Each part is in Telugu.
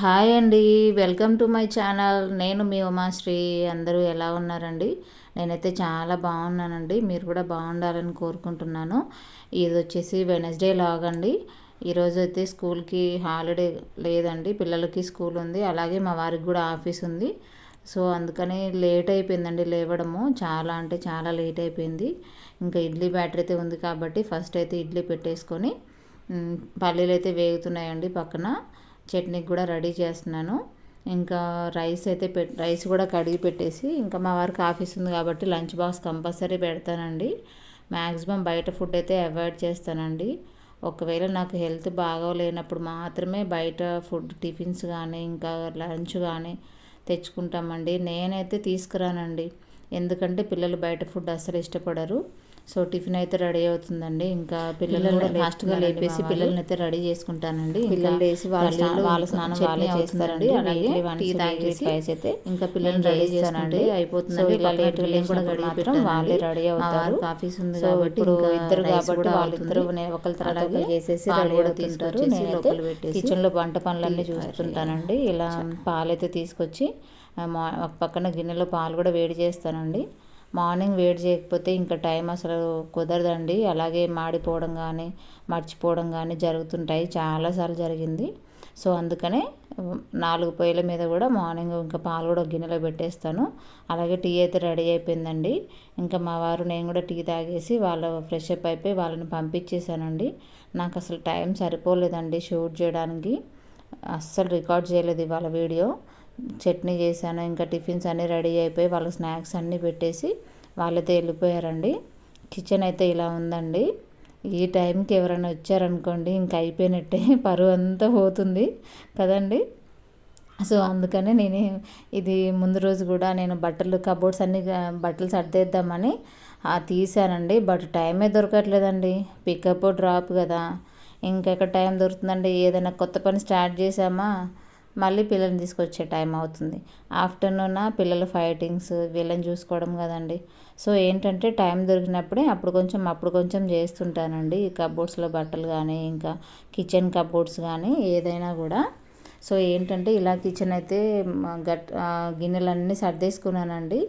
హాయ్ అండి వెల్కమ్ టు మై ఛానల్. నేను మీ ఉమాశ్రీ. అందరూ ఎలా ఉన్నారండి? నేనైతే చాలా బాగున్నానండి. మీరు కూడా బాగుండాలని కోరుకుంటున్నాను. ఇది వచ్చేసి వెనస్డే లాగ్ అండి. ఈరోజు అయితే స్కూల్కి హాలిడే లేదండి. పిల్లలకి స్కూల్ ఉంది. అలాగే మా వారికి కూడా ఆఫీస్ ఉంది. సో అందుకని లేట్ అయిపోయిందండి లేవడము. చాలా అంటే చాలా లేట్ అయిపోయింది. ఇంకా ఇడ్లీ బ్యాటర్ అయితే ఉంది కాబట్టి ఫస్ట్ అయితే ఇడ్లీ పెట్టేసుకొని పల్లీలు అయితే వేగుతున్నాయండి పక్కన. చట్నీకి కూడా రెడీ చేస్తున్నాను. ఇంకా రైస్ అయితే పె రైస్ కూడా కడిగి పెట్టేసి ఇంకా మా వారికి ఆఫీస్ ఉంది కాబట్టి లంచ్ బాక్స్ కంపల్సరీ పెడతానండి. మ్యాక్సిమం బయట ఫుడ్ అయితే అవాయిడ్ చేస్తానండి. ఒకవేళ నాకు హెల్త్ బాగోలేనప్పుడు మాత్రమే బయట ఫుడ్ టిఫిన్స్ కానీ ఇంకా లంచ్ కానీ తెచ్చుకుంటామండి. నేనైతే తీసుకురానండి. ఎందుకంటే పిల్లలు బయట ఫుడ్ అస్సలు ఇష్టపడరు. సో టిఫిన్ అయితే రెడీ అవుతుందండి. ఇంకా పిల్లలు కూడా ఫాస్ట్గా లేపేసి పిల్లల్ని అయితే రెడీ చేసుకుంటానండి. పిల్లలు వేసి వాళ్ళ వాళ్ళ స్నానం వాళ్ళే చేస్తారండి. అలాగే టీ తాగేసి అయితే ఇంకా పిల్లల్ని రెడీ చేస్తానండి ఇలా లేని కూడా రెడీ వాళ్ళే రెడీ అవుతారు. ఆఫీస్ ఉంది కాబట్టి ఇద్దరు కాబట్టి వాళ్ళిద్దరు ఒకరి తర్వాత చేసేసి రెడీ అవుతుంటారు నేనైతే కిచెన్లో వంట పనులన్నీ చూస్తుంటానండి. ఇలా పాలైతే తీసుకొచ్చి ఒక పక్కన గిన్నెలో పాలు కూడా వేడి అండి. మార్నింగ్ వేడి చేయకపోతే ఇంకా టైం అసలు కుదరదండి. అలాగే మాడిపోవడం కానీ మర్చిపోవడం కానీ జరుగుతుంటాయి. చాలాసార్లు జరిగింది. సో అందుకనే నాలుగు పొయ్యిల మీద కూడా మార్నింగ్ ఇంకా పాలు కూడా గిన్నెలో పెట్టేస్తాను. అలాగే టీ అయితే రెడీ అయిపోయిందండి. ఇంకా మా వారు నేను కూడా టీ తాగేసి వాళ్ళు ఫ్రెష్ అప్ అయిపోయి వాళ్ళని పంపించేశానండి. నాకు అసలు టైం సరిపోలేదండి షూట్ చేయడానికి. అస్సలు రికార్డ్ చేయలేదు ఇవాళ వీడియో. చట్నీ చేశాను ఇంకా టిఫిన్స్ అన్నీ రెడీ అయిపోయి వాళ్ళకి స్నాక్స్ అన్నీ పెట్టేసి వాళ్ళైతే వెళ్ళిపోయారండి. కిచెన్ అయితే ఇలా ఉందండి. ఈ టైంకి ఎవరైనా వచ్చారనుకోండి ఇంకా అయిపోయినట్టే పరువు అంతా పోతుంది కదండి. సో అందుకనే నేను ఇది ముందు రోజు కూడా నేను బట్టలు కబోర్డ్స్ అన్నీ బట్టలు సర్దేద్దామని తీసానండి బట్ టైమే దొరకట్లేదండి. పికప్ డ్రాప్ కదా. ఇంకెక్కడ టైం దొరుకుతుందండి? ఏదైనా కొత్త పని స్టార్ట్ చేసామా మళ్ళీ పిల్లల్ని తీసుకొచ్చే టైం అవుతుంది. ఆఫ్టర్నూన్ పిల్లల ఫైటింగ్స్ వీళ్ళని చూసుకోవడం కదండి. సో ఏంటంటే టైం దొరికినప్పుడే అప్పుడు కొంచెం అప్పుడు కొంచెం చేస్తుంటానండి. ఈ కబోర్డ్స్లో బట్టలు కానీ ఇంకా కిచెన్ కబోర్డ్స్ కానీ ఏదైనా కూడా. సో ఏంటంటే ఇలా కిచెన్ అయితే గట్ గిన్నెలన్నీ సర్దేసుకున్నానండి.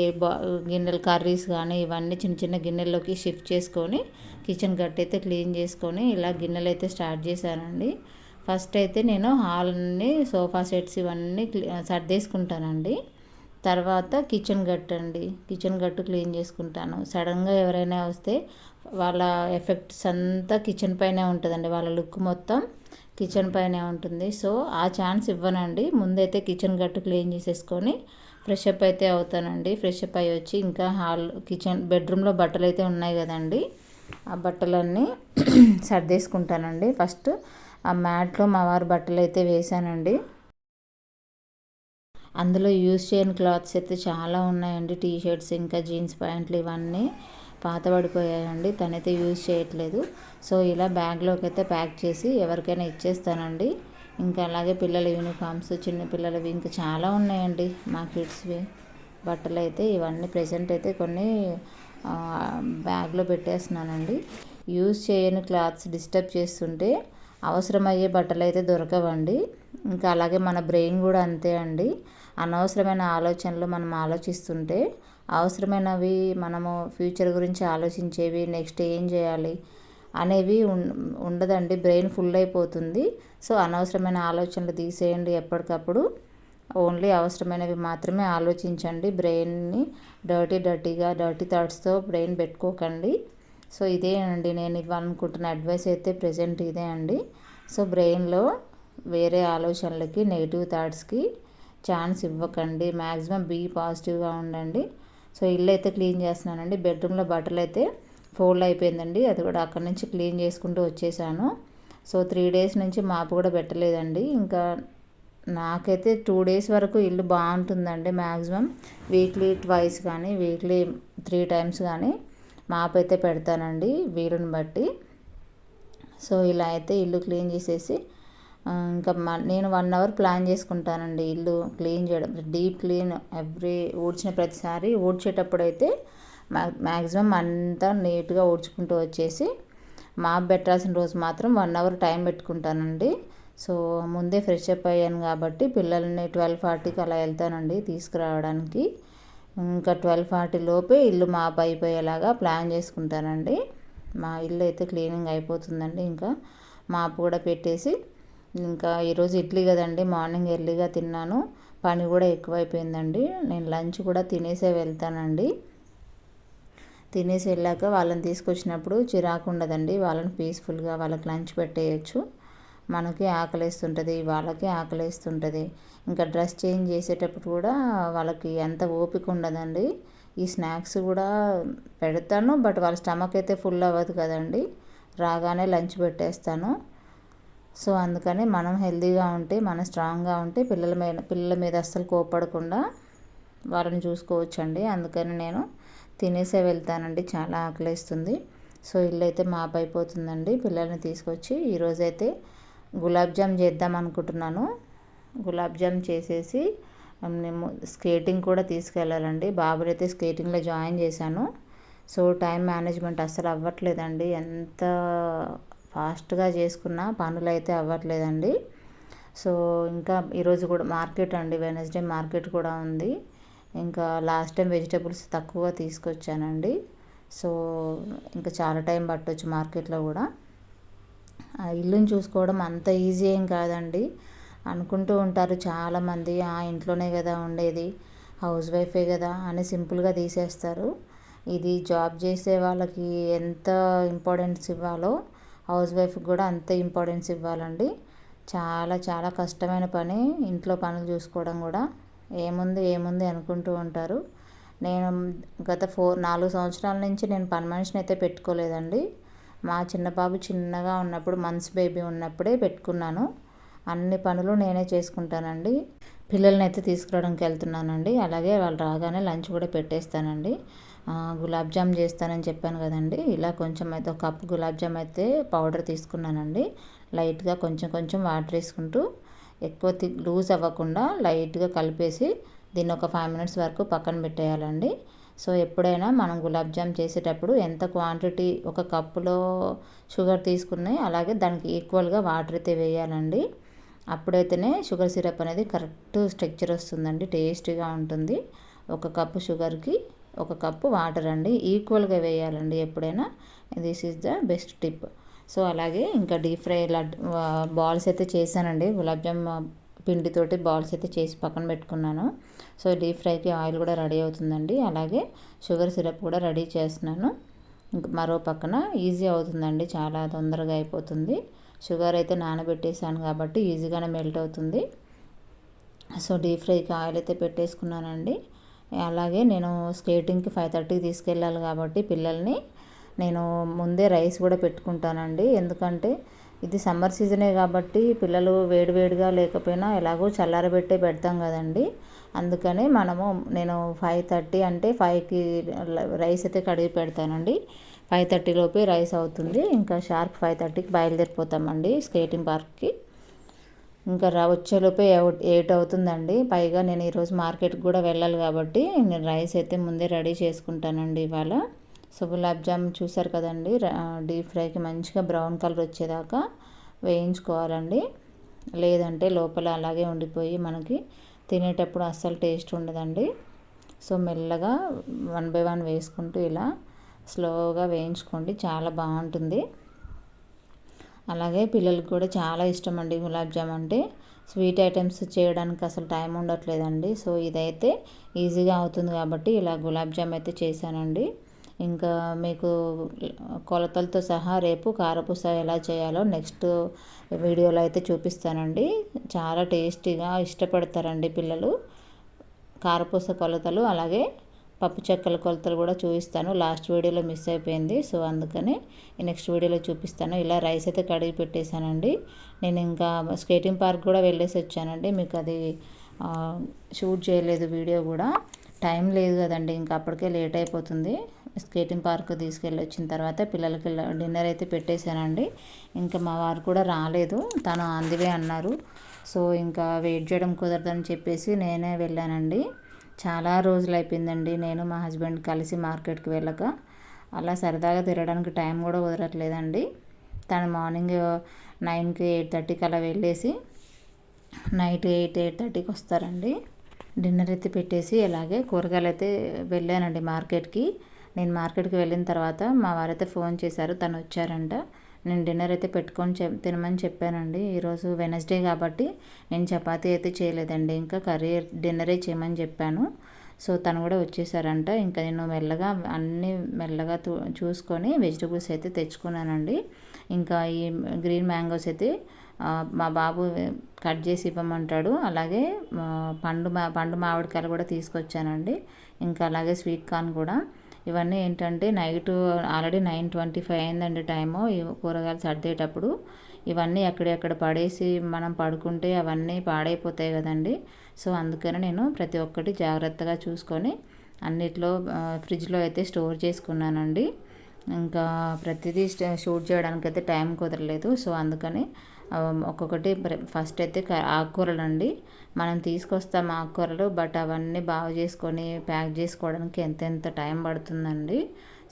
ఏ బా గిన్నెలు కర్రీస్ కానీ ఇవన్నీ చిన్న చిన్న గిన్నెల్లోకి షిఫ్ట్ చేసుకొని కిచెన్ గట్ అయితే క్లీన్ చేసుకొని ఇలా గిన్నెలు అయితే స్టార్ట్ చేశానండి. ఫస్ట్ అయితే నేను హాల్ని సోఫా సెట్స్ ఇవన్నీ సర్దేసుకుంటానండి. తర్వాత కిచెన్ గట్టు అండి కిచెన్ గట్టు క్లీన్ చేసుకుంటాను. సడన్గా ఎవరైనా వస్తే వాళ్ళ ఎఫెక్ట్స్ అంతా కిచెన్ పైనే ఉంటుందండి. వాళ్ళ లుక్ మొత్తం కిచెన్ పైనే ఉంటుంది. సో ఆ ఛాన్స్ ఇవ్వనండి. ముందైతే కిచెన్ గట్టు క్లీన్ చేసేసుకొని ఫ్రెష్ అప్ అయితే అవుతానండి. ఫ్రెష్ అప్ అయ్యి వచ్చి ఇంకా హాల్ కిచెన్ బెడ్రూమ్లో బట్టలు అయితే ఉన్నాయి కదండి. ఆ బట్టలన్నీ సర్దేసుకుంటానండి. ఫస్ట్ ఆ మ్యాట్లో మా వారి బట్టలు అయితే వేశానండి. అందులో యూజ్ చేయని క్లాత్స్ అయితే చాలా ఉన్నాయండి. టీ షర్ట్స్ ఇంకా జీన్స్ ప్యాంట్లు ఇవన్నీ పాత పడిపోయాయండి. తనైతే యూజ్ చేయట్లేదు. సో ఇలా బ్యాగ్లోకి అయితే ప్యాక్ చేసి ఎవరికైనా ఇచ్చేస్తానండి. ఇంకా అలాగే పిల్లల యూనిఫామ్స్ చిన్న పిల్లలవి ఇంకా చాలా ఉన్నాయండి మా కిడ్స్వి. బట్టలు అయితే ఇవన్నీ ప్రెసెంట్ అయితే కొన్ని బ్యాగ్లో పెట్టేస్తున్నానండి. యూజ్ చేయని క్లాత్స్ డిస్టర్బ్ చేస్తుంటే అవసరమయ్యే బట్టలు అయితే దొరకవండి. ఇంకా అలాగే మన బ్రెయిన్ కూడా అంతే అండి. అనవసరమైన ఆలోచనలు మనం ఆలోచిస్తుంటే అవసరమైనవి మనము ఫ్యూచర్ గురించి ఆలోచించేవి నెక్స్ట్ ఏం చేయాలి అనేవి ఉండదండి. బ్రెయిన్ ఫుల్ అయిపోతుంది. సో అనవసరమైన ఆలోచనలు తీసేయండి ఎప్పటికప్పుడు. ఓన్లీ అవసరమైనవి మాత్రమే ఆలోచించండి. బ్రెయిన్ని డర్టీ డర్టీగా డర్టీ థాట్స్తో బ్రెయిన్ పెట్టుకోకండి. సో ఇదే అండి నేను ఇవ్వాలనుకుంటున్న అడ్వైస్ అయితే ప్రజెంట్ ఇదే అండి. సో బ్రెయిన్లో వేరే ఆలోచనలకి నెగిటివ్ థాట్స్కి ఛాన్స్ ఇవ్వకండి. మ్యాక్సిమం బీ పాజిటివ్గా ఉండండి. సో ఇల్లు అయితే క్లీన్ చేస్తున్నానండి. బెడ్రూమ్లో బట్టలు అయితే ఫోల్డ్ అయిపోయిందండి. అది కూడా అక్కడి నుంచి క్లీన్ చేసుకుంటూ వచ్చేసాను. సో త్రీ డేస్ నుంచి మాపు కూడా పెట్టలేదండి. ఇంకా నాకైతే టూ డేస్ వరకు ఇల్లు బాగుంటుందండి. మ్యాక్సిమం వీక్లీ ట్వైస్ కానీ వీక్లీ త్రీ టైమ్స్ కానీ మాప్ అయితే పెడతానండి వీలుని బట్టి. సో ఇలా అయితే ఇల్లు క్లీన్ చేసేసి ఇంకా నేను వన్ అవర్ ప్లాన్ చేసుకుంటానండి ఇల్లు క్లీన్ చేయడం. డీప్ క్లీన్ ఎవ్రీ ఊడ్చిన ప్రతిసారి ఊడ్చేటప్పుడు అయితే మ్యాక్సిమం అంతా నీట్గా ఊడ్చుకుంటూ వచ్చేసి మాప్ పెట్టాల్సిన రోజు మాత్రం వన్ అవర్ టైం పెట్టుకుంటానండి. సో ముందే ఫ్రెష్ అప్ అయ్యాను కాబట్టి పిల్లల్ని ట్వెల్వ్ ఫార్టీకి అలా వెళ్తానండి తీసుకురావడానికి. ఇంకా ట్వెల్వ్ ఫార్టీ లోపే ఇల్లు మాప్ అయిపోయేలాగా ప్లాన్ చేసుకుంటానండి. మా ఇల్లు అయితే క్లీనింగ్ అయిపోతుందండి ఇంకా. మాపు కూడా పెట్టేసి ఇంకా ఈరోజు ఇడ్లీ కదండి మార్నింగ్ ఎర్లీగా తిన్నాను. పని కూడా ఎక్కువైపోయిందండి. నేను లంచ్ కూడా తినేసే వెళ్తానండి. తినేసి వెళ్ళాక వాళ్ళని తీసుకొచ్చినప్పుడు చిరాకు ఉండదండి. వాళ్ళని పీస్ఫుల్గా వాళ్ళకి లంచ్ పెట్టేయచ్చు. మనకి ఆకలిస్తుంటుంది వాళ్ళకి ఆకలిస్తుంటుంది. ఇంకా డ్రెస్ చేంజ్ చేసేటప్పుడు కూడా వాళ్ళకి ఎంత ఓపిక ఉండదండి. ఈ స్నాక్స్ కూడా పెడతాను బట్ వాళ్ళ స్టమక్ అయితే ఫుల్ అవ్వదు కదండి. రాగానే లంచ్ పెట్టేస్తాను. సో అందుకని మనం హెల్తీగా ఉంటే మనం స్ట్రాంగ్గా ఉంటే పిల్లల మీద పిల్లల మీద అస్సలు కోపడకుండా వాళ్ళని చూసుకోవచ్చండి. అందుకని నేను తినేసే వెళ్తానండి. చాలా ఆకలిస్తుంది. సో ఇల్లు అయితే మాపైపోతుందండి. పిల్లల్ని తీసుకొచ్చి ఈరోజైతే గులాబ్జామ్ చేద్దాం అనుకుంటున్నాను. గులాబ్జామ్ చేసేసి మేము స్కేటింగ్ కూడా తీసుకెళ్ళాలండి. బాబునైతే స్కేటింగ్లో జాయిన్ చేశాను. సో టైం మేనేజ్మెంట్ అస్సలు అవ్వట్లేదండి. ఎంత ఫాస్ట్గా చేసుకున్న పనులు అయితే అవ్వట్లేదండి. సో ఇంకా ఈరోజు కూడా మార్కెట్ అండి. వెనస్డే మార్కెట్ కూడా ఉంది. ఇంకా లాస్ట్ టైం వెజిటేబుల్స్ తక్కువ తీసుకొచ్చానండి. సో ఇంకా చాలా టైం పట్టవచ్చు మార్కెట్లో కూడా. ఇల్లుని చూసుకోవడం అంత ఈజీ ఏం కాదండి. అనుకుంటూ ఉంటారు చాలామంది ఆ ఇంట్లోనే కదా ఉండేది హౌస్ వైఫే కదా అని సింపుల్గా తీసేస్తారు. ఇది జాబ్ చేసే వాళ్ళకి ఎంత ఇంపార్టెన్స్ ఇవ్వాలో హౌస్ వైఫ్కి కూడా అంతే ఇంపార్టెన్స్ ఇవ్వాలండి. చాలా చాలా కష్టమైన పని ఇంట్లో పనులు చూసుకోవడం కూడా. ఏముంది ఏముంది అనుకుంటూ ఉంటారు. నేను గత ఫోర్ నాలుగు సంవత్సరాల నుంచి నేను పని మనిషిని అయితే పెట్టుకోలేదండి. మా చిన్న బాబు చిన్నగా ఉన్నప్పుడు మంత్స్ బేబీ ఉన్నప్పుడే పెట్టుకున్నాను. అన్ని పనులు నేనే చేసుకుంటానండి. పిల్లల్ని అయితే తీసుకురావడానికి వెళ్తున్నానండి. అలాగే వాళ్ళు రాగానే లంచ్ కూడా పెట్టేస్తానండి. గులాబ్ జామ్ చేస్తానని చెప్పాను కదండి. ఇలా కొంచెం అయితే ఒక కప్ గులాబ్ జామ్ అయితే పౌడర్ తీసుకున్నానండి. లైట్గా కొంచెం కొంచెం వాటర్ వేసుకుంటూ ఎక్కువ లూజ్ అవ్వకుండా లైట్గా కలిపేసి దీన్ని ఒక ఫైవ్ మినిట్స్ వరకు పక్కన పెట్టేయాలండి. సో ఎప్పుడైనా మనం గులాబ్ జామ్ చేసేటప్పుడు ఎంత క్వాంటిటీ ఒక కప్పులో షుగర్ తీసుకున్నాయి అలాగే దానికి ఈక్వల్గా వాటర్ అయితే వేయాలండి. అప్పుడైతేనే షుగర్ సిరప్ అనేది కరెక్ట్ స్ట్రక్చర్ వస్తుందండి టేస్టీగా ఉంటుంది. ఒక కప్పు షుగర్కి ఒక కప్పు వాటర్ అండి ఈక్వల్గా వేయాలండి ఎప్పుడైనా. This is the best tip so అలాగే ఇంకా డీప్ ఫ్రై లడ్ బాల్స్ అయితే చేశానండి. గులాబ్ జామ్ పిండితోటి బాల్స్ అయితే చేసి పక్కన పెట్టుకున్నాను. సో డీప్ ఫ్రైకి ఆయిల్ కూడా రెడీ అవుతుందండి. అలాగే షుగర్ సిరప్ కూడా రెడీ చేస్తున్నాను. మరో పక్కన ఈజీ అవుతుందండి. చాలా తొందరగా అయిపోతుంది. షుగర్ అయితే నానబెట్టేసాను కాబట్టి ఈజీగానే మెల్ట్ అవుతుంది. సో డీప్ ఫ్రైకి ఆయిల్ అయితే పెట్టేసుకున్నానండి. అలాగే నేను స్కేటింగ్కి ఫైవ్ థర్టీకి తీసుకెళ్ళాలి కాబట్టి పిల్లల్ని నేను ముందే రైస్ కూడా పెట్టుకుంటానండి. ఎందుకంటే ఇది సమ్మర్ సీజనే కాబట్టి పిల్లలు వేడివేడిగా లేకపోయినా ఎలాగో చల్లారబెట్టే పెడతాం కదండి. అందుకని మనము నేను ఫైవ్ థర్టీ అంటే ఫైవ్కి రైస్ అయితే కడిగి పెడతానండి. ఫైవ్ థర్టీ లోపే రైస్ అవుతుంది. ఇంకా షార్ప్ ఫైవ్ థర్టీకి బయలుదేరిపోతామండి స్కేటింగ్ పార్క్కి. ఇంకా రా వచ్చేలోపే ఎయిట్ అవుతుందండి. పైగా నేను ఈరోజు మార్కెట్కి కూడా వెళ్ళాలి కాబట్టి నేను రైస్ అయితే ముందే రెడీ చేసుకుంటానండి ఇవాళ. సో గులాబ్ జామ్ చూసారు కదండి డీప్ ఫ్రైకి మంచిగా బ్రౌన్ కలర్ వచ్చేదాకా వేయించుకోవాలండి. లేదంటే లోపల అలాగే ఉండిపోయి మనకి తినేటప్పుడు అస్సలు టేస్ట్ ఉండదండి. సో మెల్లగా వన్ బై వన్ వేసుకుంటూ ఇలా స్లోగా వేయించుకోండి. చాలా బాగుంటుంది. అలాగే పిల్లలకు కూడా చాలా ఇష్టం అండి గులాబ్ జామ్ అంటే. స్వీట్ ఐటమ్స్ చేయడానికి అసలు టైం ఉండట్లేదండి. సో ఇదైతే ఈజీగా అవుతుంది కాబట్టి ఇలా గులాబ్ జామ్ అయితే చేశానండి. ఇంకా మీకు కొలతలతో సహా రేపు కారపూస ఎలా చేయాలో నెక్స్ట్ వీడియోలో అయితే చూపిస్తానండి. చాలా టేస్టీగా ఇష్టపడతారండి పిల్లలు. కారపూస కొలతలు అలాగే పప్పు చెక్కల కొలతలు కూడా చూపిస్తాను. లాస్ట్ వీడియోలో మిస్ అయిపోయింది సో అందుకని నెక్స్ట్ వీడియోలో చూపిస్తాను. ఇలా రైస్ అయితే కడిగి పెట్టేశానండి. నేను ఇంకా స్కేటింగ్ పార్క్ కూడా వెళ్ళేసి వచ్చానండి. మీకు అది షూట్ చేయలేదు వీడియో కూడా. టైం లేదు కదండి ఇంకా అప్పటికే లేట్ అయిపోతుంది. స్కేటింగ్ పార్క్ తీసుకెళ్ళి వచ్చిన తర్వాత పిల్లలకి డిన్నర్ అయితే పెట్టేశానండి. ఇంకా మా వారు కూడా రాలేదు. తను అందివే అన్నారు. సో ఇంకా వెయిట్ చేయడం కుదరదని చెప్పేసి నేనే వెళ్ళానండి. చాలా రోజులు అయిపోయిందండి నేను మా హస్బెండ్ కలిసి మార్కెట్కి వెళ్ళక. అలా సరదాగా తిరగడానికి టైం కూడా కుదరట్లేదండి. తను మార్నింగ్ నైన్కి ఎయిట్ థర్టీకి అలా వెళ్ళేసి నైట్ ఎయిట్ ఎయిట్ థర్టీకి వస్తారండి. డిన్నర్ అయితే పెట్టేసి అలాగే కూరగాయలు అయితే వెళ్ళానండి మార్కెట్కి. నేను మార్కెట్కి వెళ్ళిన తర్వాత మా వారైతే ఫోన్ చేశారు తను వచ్చారంట. నేను డిన్నర్ అయితే పెట్టుకొని చె తినమని చెప్పానండి. ఈరోజు వెనస్డే కాబట్టి నేను చపాతీ అయితే చేయలేదండి. ఇంకా కర్రీ డిన్నరే చేయమని చెప్పాను. సో తను కూడా వచ్చేసారంట. ఇంకా నేను మెల్లగా అన్నీ మెల్లగా చూసుకొని వెజిటబుల్స్ అయితే తెచ్చుకున్నానండి. ఇంకా ఈ గ్రీన్ మ్యాంగోస్ అయితే మా బాబు కట్ చేసి ఇవ్వమంటాడు. అలాగే పండు మా పండు మామిడికాయలు కూడా తీసుకొచ్చానండి. ఇంకా అలాగే స్వీట్ కార్న్ కూడా. ఇవన్నీ ఏంటంటే night already nine twenty five అయిందండి టైము కూరగాయలు సర్దేటప్పుడు. ఇవన్నీ ఎక్కడెక్కడ పడేసి మనం పడుకుంటే అవన్నీ పాడైపోతాయి కదండి. సో అందుకని నేను ప్రతి ఒక్కటి జాగ్రత్తగా చూసుకొని అన్నిట్లో ఫ్రిడ్జ్లో అయితే స్టోర్ చేసుకున్నానండి. ఇంకా ప్రతిదీ షూట్ చేయడానికి అయితే టైం కుదరలేదు. సో అందుకని ఒక్కొక్కటి ఫస్ట్ అయితే ఆకుకూరలు అండి మనం తీసుకొస్తాం ఆకుకూరలు బట్ అవన్నీ బాగు చేసుకొని ప్యాక్ చేసుకోవడానికి ఎంతెంత టైం పడుతుందండి.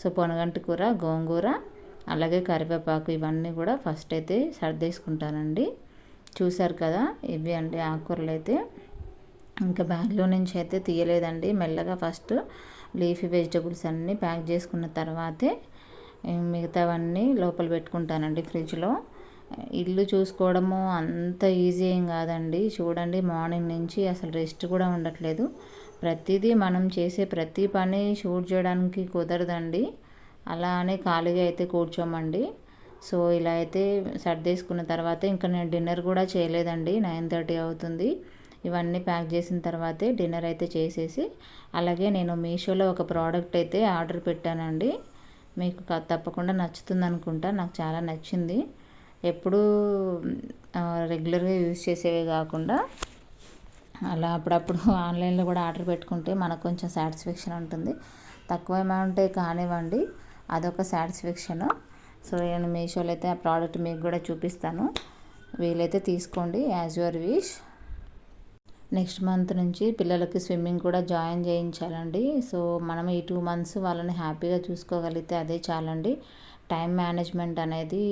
సో పొనగంటి కూర గోంగూర అలాగే కరివేపాకు ఇవన్నీ కూడా ఫస్ట్ అయితే సర్దేసుకుంటానండి. చూసారు కదా ఇవి అండి ఆకుకూరలు అయితే ఇంకా బ్యాగ్లో నుంచి అయితే తీయలేదండి. మెల్లగా ఫస్ట్ లీఫీ వెజిటబుల్స్ అన్నీ ప్యాక్ చేసుకున్న తర్వాతే మిగతావన్నీ లోపల పెట్టుకుంటానండి ఫ్రిడ్జ్లో ఇల్లు చూసుకోవడము అంత ఈజీ ఏం కాదండి. చూడండి మార్నింగ్ నుంచి అసలు రెస్ట్ కూడా ఉండట్లేదు. ప్రతిదీ మనం చేసే ప్రతి పని షూట్ చేయడానికి కుదరదండి. అలా అని ఖాళీగా అయితే కూర్చోమండి. సో ఇలా అయితే సర్దేసుకున్న తర్వాత ఇంకా నేను డిన్నర్ కూడా చేయలేదండి. నైన్ థర్టీ అవుతుంది. ఇవన్నీ ప్యాక్ చేసిన తర్వాతే డిన్నర్ అయితే చేసేసి అలాగే నేను మీషోలో ఒక ప్రోడక్ట్ అయితే ఆర్డర్ పెట్టానండి. మీకు తప్పకుండా నచ్చుతుంది అనుకుంటా నాకు చాలా నచ్చింది. ఎప్పుడూ రెగ్యులర్గా యూజ్ చేసేవే కాకుండా అలా అప్పుడప్పుడు ఆన్లైన్లో కూడా ఆర్డర్ పెట్టుకుంటే మనకు కొంచెం సాటిస్ఫాక్షన్ ఉంటుంది. తక్కువ అమౌంటే కానివ్వండి అదొక సాటిస్ఫాక్షన్. సో నేను మీషోలో అయితే ఆ ప్రోడక్ట్ మీకు కూడా చూపిస్తాను. వీలైతే తీసుకోండి as your wish. Next month నుంచి పిల్లలకి స్విమ్మింగ్ కూడా జాయిన్ చేయించాలండి. సో మనం ఈ టూ మంత్స్ వాళ్ళని హ్యాపీగా చూసుకోగలిగితే అదే చాలండి. టైం మేనేజ్మెంట్ అనేది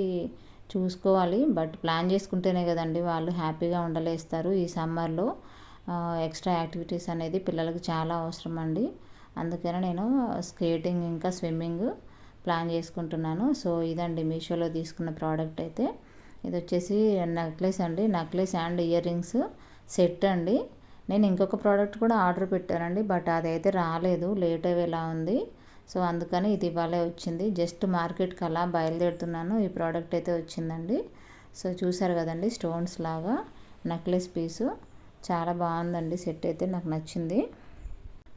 చూసుకోవాలి. బట్ ప్లాన్ చేసుకుంటేనే కదండి వాళ్ళు హ్యాపీగా ఉండలేస్తారు ఈ సమ్మర్లో. ఎక్స్ట్రా యాక్టివిటీస్ అనేది పిల్లలకు చాలా అవసరం అండి. అందుకనే నేను స్కేటింగ్ ఇంకా స్విమ్మింగ్ ప్లాన్ చేసుకుంటున్నాను. సో ఇదండి మీషోలో తీసుకున్న ప్రోడక్ట్ అయితే. ఇది వచ్చేసి నెక్లెస్ అండి. Necklace and earrings set అండి. నేను ఇంకొక ప్రోడక్ట్ కూడా ఆర్డర్ పెట్టానండి. బట్ అదైతే రాలేదు. లేట్ అయ్యేలా ఉంది. సో అందుకని ఇది ఇవాళే వచ్చింది. జస్ట్ మార్కెట్కి అలా బయలుదేరుతున్నాను. ఈ ప్రోడక్ట్ అయితే వచ్చిందండి. సో చూసారు కదండి స్టోన్స్ లాగా నెక్లెస్ పీసు. చాలా బాగుందండి సెట్ అయితే నాకు నచ్చింది.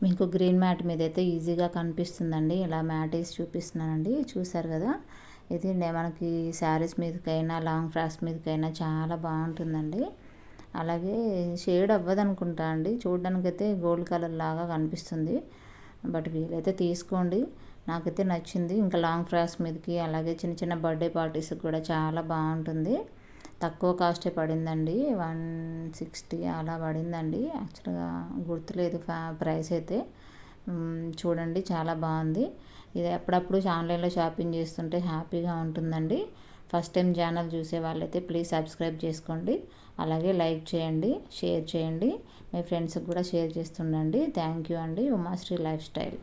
మీకు గ్రీన్ మ్యాట్ మీద అయితే ఈజీగా కనిపిస్తుందండి. ఇలా మ్యాట్ వేసి చూపిస్తున్నానండి. చూసారు కదా ఇది మనకి శారీస్ మీదకైనా లాంగ్ ఫ్రాక్స్ మీదకైనా చాలా బాగుంటుందండి. అలాగే షేడ్ అవ్వదు అనుకుంటా అండి. చూడడానికైతే గోల్డ్ కలర్ లాగా కనిపిస్తుంది. బట్ వీలైతే తీసుకోండి. నాకైతే నచ్చింది. ఇంకా లాంగ్ ఫ్రాక్స్ మీదకి అలాగే చిన్న చిన్న బర్త్డే పార్టీస్కి కూడా చాలా బాగుంటుంది. తక్కువ కాస్టే పడిందండి. వన్ సిక్స్టీ అలా పడిందండి. యాక్చువల్గా గుర్తులేదు ఫ్యా ప్రైస్ అయితే. చూడండి చాలా బాగుంది. ఇది ఎప్పుడప్పుడు ఆన్లైన్లో షాపింగ్ చేస్తుంటే హ్యాపీగా ఉంటుందండి. ఫస్ట్ టైం ఛానల్ చూసే వాళ్ళైతే ప్లీజ్ సబ్స్క్రైబ్ చేసుకోండి. అలాగే లైక్ చేయండి షేర్ చేయండి. మీ ఫ్రెండ్స్కి కూడా షేర్ చేస్తుండండి. థ్యాంక్ యూ అండి. Umashri life style.